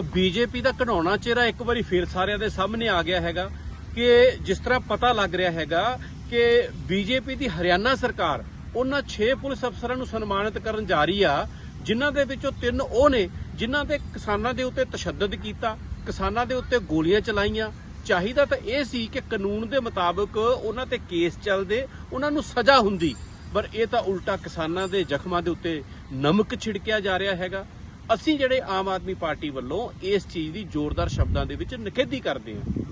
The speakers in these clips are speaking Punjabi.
ਬੀਜੇਪੀ ਦਾ ਕਢਾਉਣਾ ਚਿਹਰਾ ਇੱਕ ਵਾਰੀ ਫੇਰ ਸਾਰਿਆਂ ਦੇ ਸਾਹਮਣੇ ਆ ਗਿਆ ਹੈਗਾ ਕਿ ਜਿਸ ਤਰ੍ਹਾਂ ਪਤਾ ਲੱਗ ਰਿਹਾ ਹੈਗਾ ਕਿ ਬੀਜੇਪੀ ਦੀ ਹਰਿਆਣਾ ਸਰਕਾਰ ਉਹਨਾਂ 6 ਪੁਲਿਸ ਅਫਸਰਾਂ ਨੂੰ ਸਨਮਾਨਿਤ ਕਰਨ ਜਾ ਰਹੀ ਆ, ਜਿਨ੍ਹਾਂ ਦੇ ਵਿੱਚੋਂ ਤਿੰਨ ਉਹ ਨੇ ਜਿਨ੍ਹਾਂ ਤੇ ਕਿਸਾਨਾਂ ਦੇ ਉੱਤੇ ਤਸ਼ੱਦਦ ਕੀਤਾ, ਕਿਸਾਨਾਂ ਦੇ ਉੱਤੇ ਗੋਲੀਆਂ ਚਲਾਈਆਂ। ਚਾਹੀਦਾ ਤਾਂ ਇਹ ਸੀ ਕਿ ਕਾਨੂੰਨ ਦੇ ਮੁਤਾਬਕ ਉਹਨਾਂ ਤੇ ਕੇਸ ਚੱਲਦੇ, ਉਹਨਾਂ ਨੂੰ ਸਜ਼ਾ ਹੁੰਦੀ। ਪਰ ਇਹ ਤਾਂ ਉਲਟਾ ਕਿਸਾਨਾਂ ਦੇ ਜ਼ਖਮਾਂ ਦੇ ਉੱਤੇ ਨਮਕ ਛਿੜਕਿਆ ਜਾ ਰਿਹਾ ਹੈਗਾ। ਅਸੀਂ ਜਿਹੜੇ ਆਮ ਆਦਮੀ ਪਾਰਟੀ ਵੱਲੋਂ ਇਸ ਚੀਜ਼ ਦੀ ਜ਼ੋਰਦਾਰ ਸ਼ਬਦਾਂ ਦੇ ਵਿੱਚ ਨਿਖੇਧੀ ਕਰਦੇ ਹਾਂ।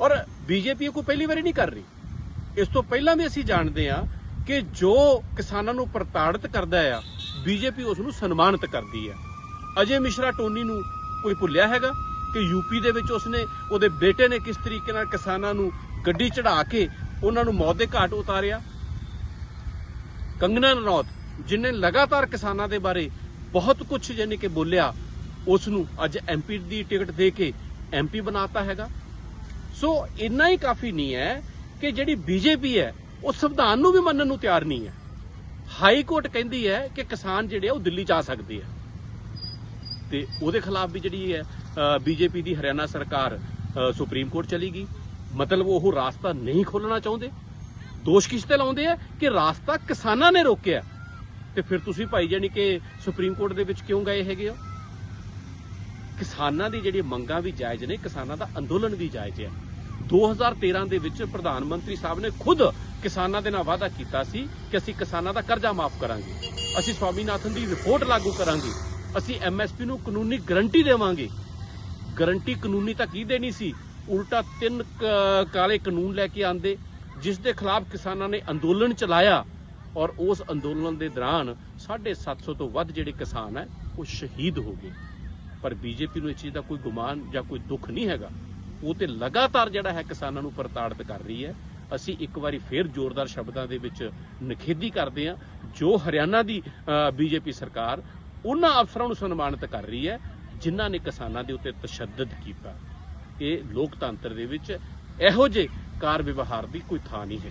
ਔਰ ਬੀਜੇਪੀ ਕੋਈ ਪਹਿਲੀ ਵਾਰੀ ਨਹੀਂ ਕਰ ਰਹੀ। ਇਸ ਤੋਂ ਪਹਿਲਾਂ ਵੀ ਅਸੀਂ ਜਾਣਦੇ ਹਾਂ ਕਿ ਜੋ ਕਿਸਾਨਾਂ ਨੂੰ ਪ੍ਰਤਾੜਿਤ ਕਰਦਾ ਆ, ਬੀਜੇਪੀ ਉਸ ਨੂੰ ਸਨਮਾਨਿਤ ਕਰਦੀ ਹੈ ਅਜੇ ਮਿਸ਼ਰਾ ਟੋਨੀ ਨੂੰ ਕੋਈ ਭੁੱਲਿਆ ਹੈਗਾ ਕਿ ਯੂਪੀ ਦੇ ਵਿੱਚ ਉਸਨੇ ਉਹਦੇ ਬੇਟੇ ਨੇ ਕਿਸ ਤਰੀਕੇ ਨਾਲ ਕਿਸਾਨਾਂ ਨੂੰ ਗੱਡੀ ਚੜਾ ਕੇ ਉਹਨਾਂ ਨੂੰ ਮੌਤ ਦੇ ਘਾਟ ਉਤਾਰਿਆ? ਕੰਗਨਾ ਰਣੌਤ, ਜਿਨੇ ਲਗਾਤਾਰ ਕਿਸਾਨਾਂ ਦੇ ਬਾਰੇ ਬਹੁਤ ਕੁਝ ਯਾਨੀ ਕਿ ਬੋਲਿਆ ਉਸ ਨੂੰ ਅੱਜ ਐਮਪੀ ਦੀ ਟਿਕਟ ਦੇ ਕੇ ਐਮਪੀ ਬਣਾਤਾ ਹੈਗਾ। ਸੋ ਇੰਨਾ ਹੀ ਕਾਫੀ ਨਹੀਂ ਹੈ ਕਿ ਜਿਹੜੀ ਬੀਜੇਪੀ ਹੈ, ਉਹ ਸੰਵਿਧਾਨ ਨੂੰ ਵੀ ਮੰਨਣ ਨੂੰ ਤਿਆਰ ਨਹੀਂ ਹੈ। ਹਾਈ ਕੋਰਟ ਕਹਿੰਦੀ ਹੈ ਕਿ ਕਿਸਾਨ ਜਿਹੜੇ ਉਹ ਦਿੱਲੀ ਜਾ ਸਕਦੇ ਆ। ਤੇ ਉਹਦੇ ਖਿਲਾਫ ਵੀ ਜਿਹੜੀ ਹੈ ਬੀਜੇਪੀ ਦੀ ਹਰਿਆਣਾ ਸਰਕਾਰ ਸੁਪਰੀਮ ਕੋਰਟ ਚਲੀ ਗਈ। ਮਤਲਬ ਉਹ ਰਾਸਤਾ ਨਹੀਂ ਖੋਲਣਾ ਚਾਹੁੰਦੇ। ਦੋਸ਼ ਕਿਸ ਤੇ ਲਾਉਂਦੇ ਆ ਕਿ ਰਾਸਤਾ ਕਿਸਾਨਾਂ ਨੇ ਰੋਕਿਆ। ਤੇ ਫਿਰ ਤੁਸੀਂ ਭਾਈ ਜਾਨੀ ਕਿ ਸੁਪਰੀਮ ਕੋਰਟ ਦੇ ਵਿੱਚ ਕਿਉਂ ਗਏ ਹੈਗੇ ਹੋ? ਕਿਸਾਨਾਂ ਦੀ ਜਿਹੜੀ ਮੰਗਾਂ ਵੀ ਜਾਇਜ਼ ਨੇ, ਕਿਸਾਨਾਂ ਦਾ ਅੰਦੋਲਨ ਵੀ ਜਾਇਜ਼ ਹੈ। 2013 ਦੇ ਵਿੱਚ ਪ੍ਰਧਾਨ ਮੰਤਰੀ ਸਾਹਿਬ ਨੇ ਖੁਦ ਕਿਸਾਨਾਂ ਦੇ ਨਾਲ ਵਾਅਦਾ ਕੀਤਾ ਸੀ ਕਿ ਅਸੀਂ ਕਿਸਾਨਾਂ ਦਾ ਕਰਜ਼ਾ ਮਾਫ ਕਰਾਂਗੇ। ਅਸੀਂ ਸਵਾਮੀਨਾਥਨ ਦੀ ਰਿਪੋਰਟ ਲਾਗੂ ਕਰਾਂਗੇ। ਅਸੀਂ ਐਮਐਸਪੀ ਨੂੰ ਕਾਨੂੰਨੀ ਗਰੰਟੀ ਦੇਵਾਂਗੇ। ਗਰੰਟੀ ਕਾਨੂੰਨੀ ਤਾਂ ਕੀ ਦੇਣੀ ਸੀ? ਉਲਟਾ ਤਿੰਨ ਕਾਲੇ ਕਾਨੂੰਨ ਲੈ ਕੇ ਆਂਦੇ, ਜਿਸ ਦੇ ਖਿਲਾਫ ਕਿਸਾਨਾਂ ਨੇ ਅੰਦੋਲਨ ਚਲਾਇਆ। ਔਰ ਉਸ ਅੰਦੋਲਨ ਦੇ ਦੌਰਾਨ 750 ਤੋਂ ਵੱਧ ਜਿਹੜੇ ਕਿਸਾਨ ਹੈ, ਉਹ ਸ਼ਹੀਦ ਹੋ ਗਏ। ਪਰ ਬੀਜੇਪੀ ਨੂੰ ਇਸ ਚੀਜ਼ ਦਾ ਕੋਈ ਗੁਮਾਨ ਜਾਂ ਕੋਈ ਦੁੱਖ ਨਹੀਂ ਹੈਗਾ। ਉਹ ਤੇ ਲਗਾਤਾਰ ਜਿਹੜਾ ਹੈ ਕਿਸਾਨਾਂ ਨੂੰ ਪ੍ਰਤਾੜਿਤ ਕਰ ਰਹੀ ਹੈ। ਅਸੀਂ ਇੱਕ ਵਾਰੀ ਫੇਰ ਜ਼ੋਰਦਾਰ ਸ਼ਬਦਾਂ ਦੇ ਵਿੱਚ ਨਿਖੇਧੀ ਕਰਦੇ ਹਾਂ। ਜੋ ਹਰਿਆਣਾ ਦੀ ਬੀਜੇਪੀ ਸਰਕਾਰ ਉਹਨਾਂ ਅਫਸਰਾਂ ਨੂੰ ਸਨਮਾਨਿਤ ਕਰ ਰਹੀ ਹੈ, ਜਿਨ੍ਹਾਂ ਨੇ ਕਿਸਾਨਾਂ ਦੇ ਉੱਤੇ ਤਸ਼ੱਦਦ ਕੀਤਾ। ਇਹ ਲੋਕਤੰਤਰ ਦੇ ਵਿੱਚ ਇਹੋ ਜਿਹੇ ਕਾਰ ਵਿਵਹਾਰ ਦੀ ਕੋਈ ਥਾਂ ਨਹੀਂ ਹੈ